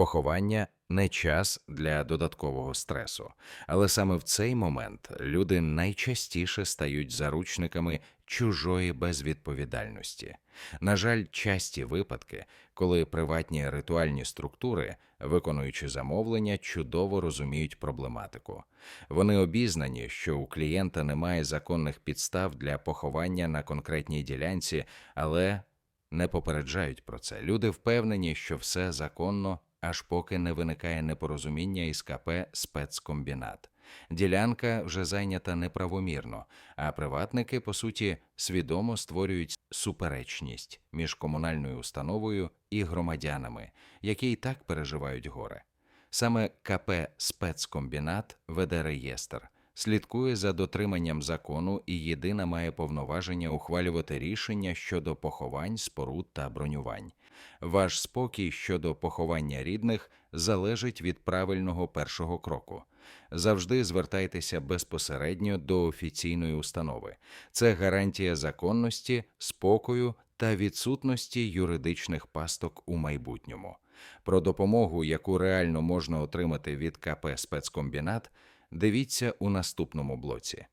Поховання не час для додаткового стресу, але саме в цей момент люди найчастіше стають заручниками чужої безвідповідальності. На жаль, часті випадки, коли приватні ритуальні структури, виконуючи замовлення, чудово розуміють проблематику. Вони обізнані, що у клієнта немає законних підстав для поховання на конкретній ділянці, але не попереджають про це. Люди впевнені, що все законно, аж поки не виникає непорозуміння із КП спецкомбінат. Ділянка вже зайнята неправомірно, а приватники, по суті, свідомо створюють суперечність між комунальною установою і громадянами, які й так переживають горе. Саме КП спецкомбінат веде реєстр, слідкує за дотриманням закону і єдина має повноваження ухвалювати рішення щодо поховань, споруд та бронювань. Ваш спокій щодо поховання рідних залежить від правильного першого кроку. Завжди звертайтеся безпосередньо до офіційної установи. Це гарантія законності, спокою та відсутності юридичних пасток у майбутньому. Про допомогу, яку реально можна отримати від КП спецкомбінат, дивіться у наступному блоці.